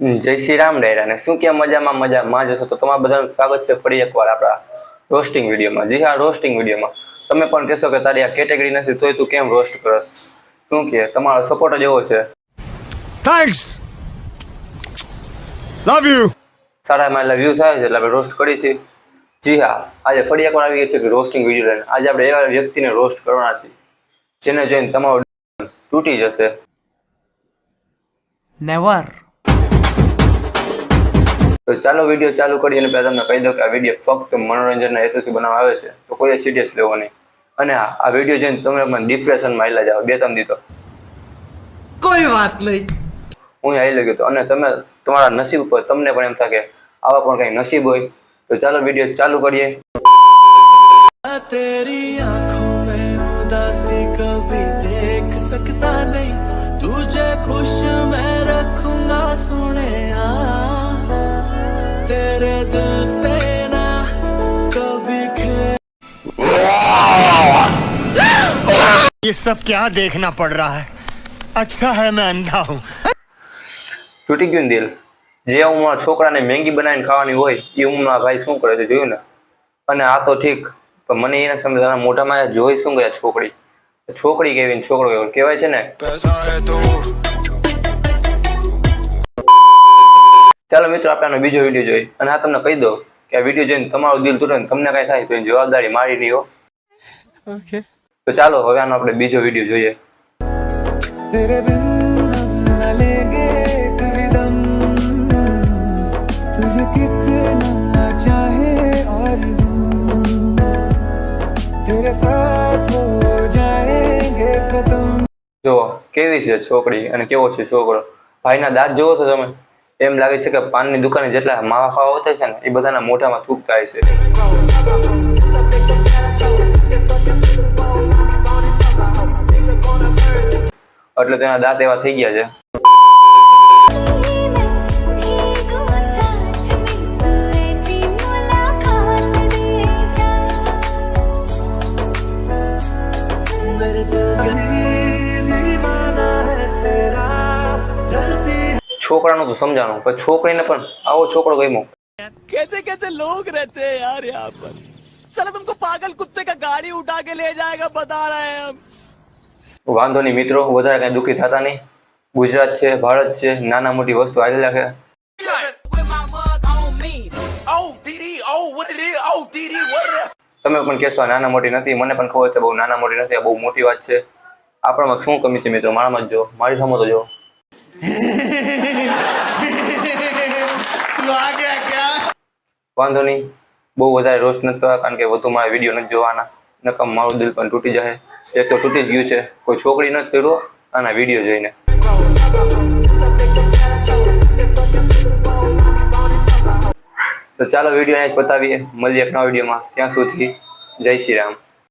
જય શ્રી રામ ડાયરાને શું કે મજામાં મજામાં જશો તો તમારા બધાનું સ્વાગત છે ફરી એકવાર આપણા રોસ્ટિંગ વિડીયોમાં. જી હા રોસ્ટિંગ વિડીયોમાં. તમે પણ કહેશો કે તારી આ કેટેગરી નથી તોય તું કેમ રોસ્ટ કરસ શું કે? તમારો સપોર્ટ જ એવો છે. થેન્ક્સ લવ યુ સારા એમાં એટલા વ્યૂઝ આવે છે એટલે આપણે રોસ્ટ કરી છીએ જી હા આજે ફરી એકવાર આવી ગયા છે કે રોસ્ટિંગ વીડિયો લઈને. આજે આપણે એવા વ્યક્તિને રોસ્ટ કરવાના છીએ જેને જોઈને તમારો તૂટી જશે. Never. તો ચાલો વિડીયો ચાલુ કરીએ અને પહેલા તમને કહી દઉં કે આ વિડીયો ફક્ત મનોરંજનના હેતુથી બનાવવામાં આવે છે તો કોઈ સિરિયસ લેવો નહીં અને હા આ વિડીયો જોઈને તમે પણ ડિપ્રેશનમાં આવેલા જાઓ બે ત્રણ દીધો કોઈ વાત નહીં હું આવી લાગ્યો હતો અને તમે તમારા નસીબ ઉપર તમને પણ એમ થાય કે આવા પણ કંઈ નસીબ હોય તો ચાલો વિડીયો ચાલુ કરીએ तेरी आंखों में उदासी कभी देख सकता नहीं तुझे खुश मैं रखूंगा सुने तेरे दिल से ना कभी खे ये सब क्या देखना पड़ रहा है अच्छा है मैं अंधा हूँ તૂટી ગયું ને દિલ જે ઉંમર છોકરાને મેંગી બનાવીને ખાવાની હોય એ ઉંમરમાં ભાઈ શું કરે છે જોયું ને અને આ તો ઠીક પણ મને એને સમજ આના મોઢામાં જોઈ શું ગયા છોકરી છોકરી કેવી ને છોકરો કેવો કહેવાય છે ને ચાલો મિત્રો આપણે આનો બીજો વીડિયો જોઈ. અને આ તમને કહી દો કે આ વીડિયો જોઈને તમારું દિલ તૂટે ને તમને કઈ થાય તો એની જવાબદારી મારી નહીં હો. ઓકે. તો ચાલો હવે આનો આપણે બીજો વીડિયો જોઈએ. તેરે કેવી છે છોકરી અને કેવો છે છોકરો? ભાઈના દાંત જુઓ છો તમે? એમ લાગે છે કે પાનની દુકાને જેટલા માવા ખાવા હોતા છે ને, એ બધાના મોઢામાં થૂક હોય છે. એટલે તેના દાંત એવા થઈ ગયા છે. છોકરાનું તો સમજાણું પણ છોકરીને પણ આવો છોકરો ગમ્યો कैसे कैसे लोग रहते हैं यार यहाँ पर चलो तुमको पागल कुत्ते का गाड़ी उठा के ले जाएगा बता रहे हैं हम વાંધો નહીં મિત્રો વધારે કઈ દુઃખી થતા નહીં ગુજરાત છે ભારત છે નાના મોટી વસ્તુ આવી રાખે તમે પણ કહેશો આ નાના મોટી નથી મને પણ ખબર છે બહુ નાના મોટી નથી આ બહુ મોટી વાત છે આપણામાં શું કમી છે મિત્રો મારામાં જ જો મારી સામે તો જો तू आ गया क्या વાંધો નહીં. બહુ વધારે રોસ્ટ નથી કરવા, કારણ કે વધુ મારે વીડિયો નથી જોવાના. નકમ મારું દિલ પણ તૂટી જાય એક તો તૂટી ગયું છે. કોઈ છોકરી નથી કર્યો આના વીડિયો જોઈને. તો ચાલો વીડિયો અહીંયા જ પતાવીએ. મળીએ એક નવા વિડીયોમાં. ત્યાં સુધી જય શ્રી રામ.